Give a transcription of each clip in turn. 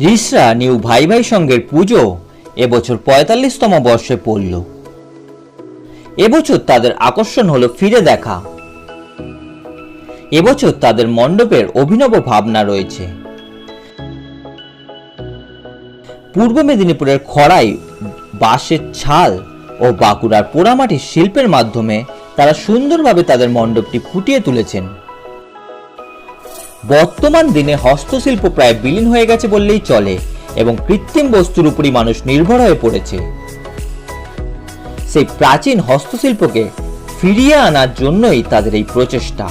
Rishra new ভাই ভাই সঙ্গের পুজো এবছর পঁয়তাল্লিশতম বর্ষে পড়ল। এবছর তাদের আকর্ষণ হলো ফিরে দেখা। এবছর তাদের মণ্ডপের অভিনব ভাবনা রয়েছে। পূর্ব মেদিনীপুরের খড়াই, বাঁশের ছাল ও বাঁকুড়ার পোড়ামাটির শিল্পের মাধ্যমে তারা সুন্দরভাবে তাদের মণ্ডপটি ফুটিয়ে তুলেছেন। বর্তমান দিনে হস্তশিল্প প্রায় বিলীন হয়ে গেছে বললেই চলে এবং কৃত্রিম বস্তুর উপরই মানুষ নির্ভর হয়ে পড়েছে। সেই প্রাচীন হস্তশিল্পকে ফিরিয়ে আনার জন্যই তাদের এই প্রচেষ্টা।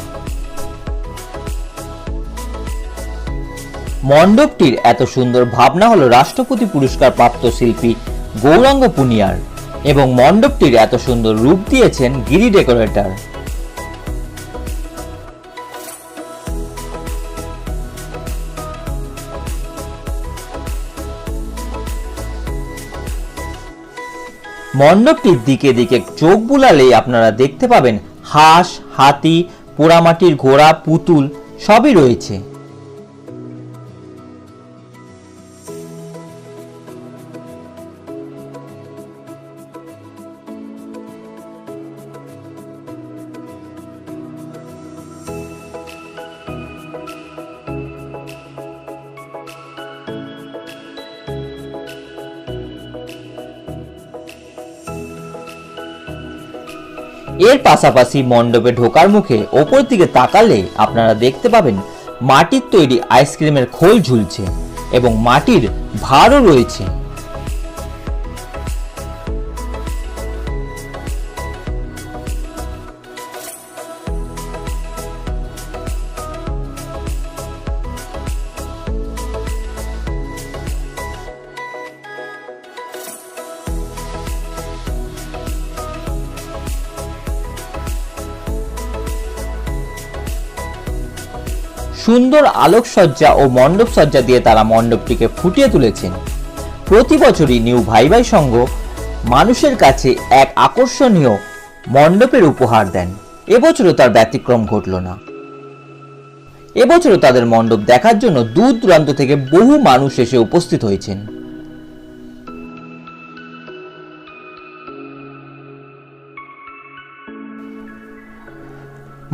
মণ্ডপটির এত সুন্দর ভাবনা হলো রাষ্ট্রপতি পুরস্কার প্রাপ্ত শিল্পী গৌরাঙ্গ পুনিয়ার এবং মণ্ডপটির এত সুন্দর রূপ দিয়েছেন গিরি ডেকোরেটর। মণ্ডপটির দিকে দিকে চোখ বুলালে আপনারা দেখতে পাবেন হাঁস, হাতি, পোড়ামাটির ঘোড়া, পুতুল সবই রয়েছে। এর পাশাপাশি মণ্ডপে ঢোকার মুখে ওপর দিকে তাকালে আপনারা দেখতে পাবেন মাটির তৈরি আইসক্রিমের খোল ঝুলছে এবং মাটির ভারও রয়েছে। সুন্দর আলোকসজ্জা ও মণ্ডপ সজ্জা দিয়ে তারা মণ্ডপটিকে ফুটিয়ে তুলেছেন। প্রতি বছরই নিউ ভাই ভাই সংঘ মানুষের কাছে এক আকর্ষণীয় মণ্ডপের উপহার দেন। এবছরও তার ব্যতিক্রম ঘটল না। এবছরও তাদের মণ্ডপ দেখার জন্য দূর দূরান্ত থেকে বহু মানুষ এসে উপস্থিত হয়েছেন।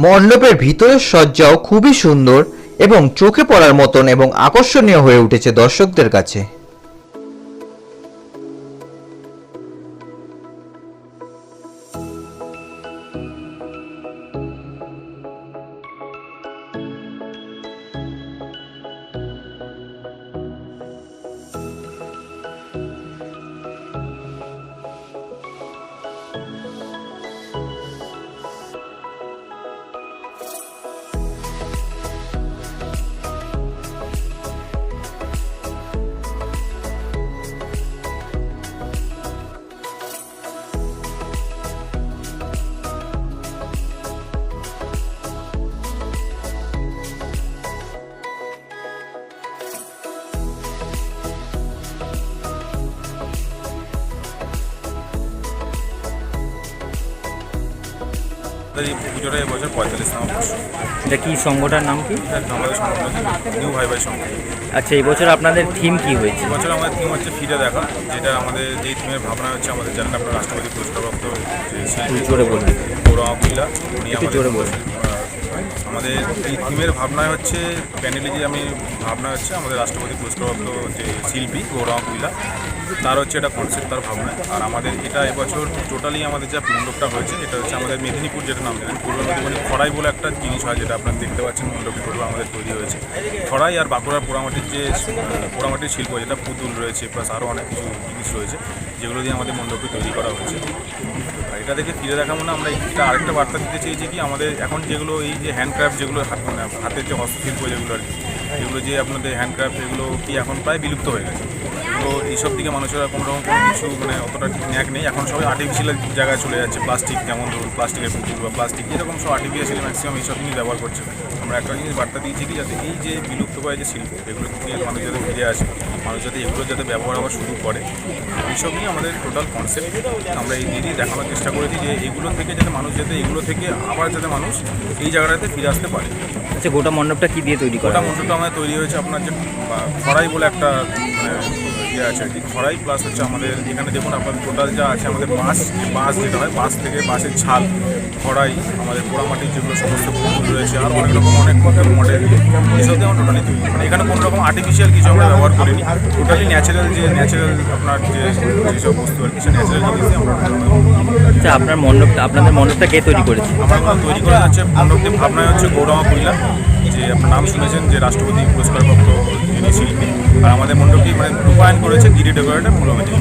মণ্ডপের ভিতরের সজ্জাও খুবই সুন্দর এবং চোখে পড়ার মতন এবং আকর্ষণীয় হয়ে উঠেছে দর্শকদের কাছে। আমাদের এই পুজোটা এবছর পঁয়তাল্লিশতম বর্ষ এটা কি সংঘটার নাম কি? আমাদের সংগঠন নিউ ভাই ভাই সংঘ। আচ্ছা এই বছর আপনাদের থিম কি হয়েছে? এবছর আমাদের থিম হচ্ছে ফিরে দেখা যেটা আমাদের যেই থিমের ভাবনা হচ্ছে আমাদের জানেন আপনার রাষ্ট্রপতি পুরস্কারপ্রাপ্ত প্রাপ্ত করে জোরে বলুন। গৌরব পিলা উনি আমাদের। আহ, আমাদের এই থিমের ভাবনা হচ্ছে, প্যানেলে যে আমি ভাবনা হচ্ছে, আমাদের রাষ্ট্রপতি পুরস্কারপ্রাপ্ত যে শিল্পী, গৌরব পিলা তার হচ্ছে এটা কনসেপ্ট তার ভাবনা। আর আমাদের এটা এবছর টোটালি আমাদের যা মণ্ডপটা হয়েছে, এটা হচ্ছে আমাদের মেদিনীপুর যেটা নাম জানেন, পূর্ব মেদিনীপুরে খড়াই বলে একটা জিনিস হয় যেটা আপনারা দেখতে পাচ্ছেন মণ্ডপটি টোটাল আমাদের তৈরি হয়েছে। খড়াই আর বাঁকুড়ার পোড়ামাটির যে পোড়ামাটির শিল্প, যেটা পুতুল রয়েছে প্লাস আরও অনেক কিছু জিনিস রয়েছে, যেগুলো দিয়ে আমাদের মণ্ডপটি তৈরি করা হয়েছে। এটা দেখে ফিরে দেখা মনে আমরা এটা আরেকটা বার্তা দিতে চাইছি কি আমাদের এখন যেগুলো এই যে হ্যান্ডক্রাফট যেগুলো হাত মানে হাতের যে হস্তশিল্প যেগুলো আর কি, যেগুলো যে আপনাদের হ্যান্ডক্রাফট এগুলো কি এখন প্রায় বিলুপ্ত হয়ে গেছে। তো এইসব দিকে মানুষের কোনো রকম কোনো কিছু মানে অতটা ন্যাক নেই। এখন সবাই আর্টিফিশিয়াল জায়গায় চলে যাচ্ছে প্লাস্টিক যেমন ধরুন প্লাস্টিকের পুকুর বা প্লাস্টিক এরকম সব আর্টিফিশিয়াল ম্যাক্সিমাম এইসব জিনিস ব্যবহার করছে। আমরা একটা জিনিস বার্তা দিয়েছি কি যাতে এই যে বিলুপ্তপ্রায় যে শিল্প এগুলো থেকে মানুষ যাতে ফিরে আসে মানুষ যাতে এগুলো যাতে ব্যবহার আবার শুরু করে এইসব নিয়ে আমাদের টোটাল কনসেপ্ট আমরা এই দিয়ে দেখানোর চেষ্টা করেছি যে এগুলো থেকে যাতে মানুষ যাতে এগুলো থেকে আবার যাতে মানুষ এই জায়গাটাতে ফিরে আসতে পারে। আচ্ছা গোটা মণ্ডপটা কি দিয়ে তৈরি করা গোটা মণ্ডপটা আমাদের তৈরি হয়েছে আপনার যে খড়াই বলে একটা মানে, ইয়ে আছে আর কি খড়াই প্লাস হচ্ছে আমাদের এখানে দেখুন আপনার টোটাল যা আছে আমাদের বাঁশ বাঁশ যেটা হয় বাঁশ থেকে বাঁশের ছাল খড়াই আমাদের পোড়ামাটির যেগুলো সমস্ত ফুল রয়েছে আর অনেক রকম অনেক মডেল মডেল এসব দিয়ে আমরা টোটালি তৈরি মানে এখানে কোনো রকম আর্টিফিশিয়াল কিছু আমরা ব্যবহার করিনি। টোটালি ন্যাচারাল যে ন্যাচারাল আপনার যে যেসব বস্তু আর কি সে ন্যাচারাল জিনিস আমরা আচ্ছা আপনার মণ্ডপটা আপনাদের মণ্ডপটা কে তৈরি করেছে? আমরা তৈরি করা হচ্ছে মণ্ডপটি ভাবনায় হচ্ছে গৌরমা কুইলা যে আপনার নাম শুনেছেন যে রাষ্ট্রপতি পুরস্কারপ্রাপ্ত শিল্পী আর আমাদের মণ্ডপটি মানে রূপায়ণ করেছে গিরি ডেকোরেটার মূলমেজি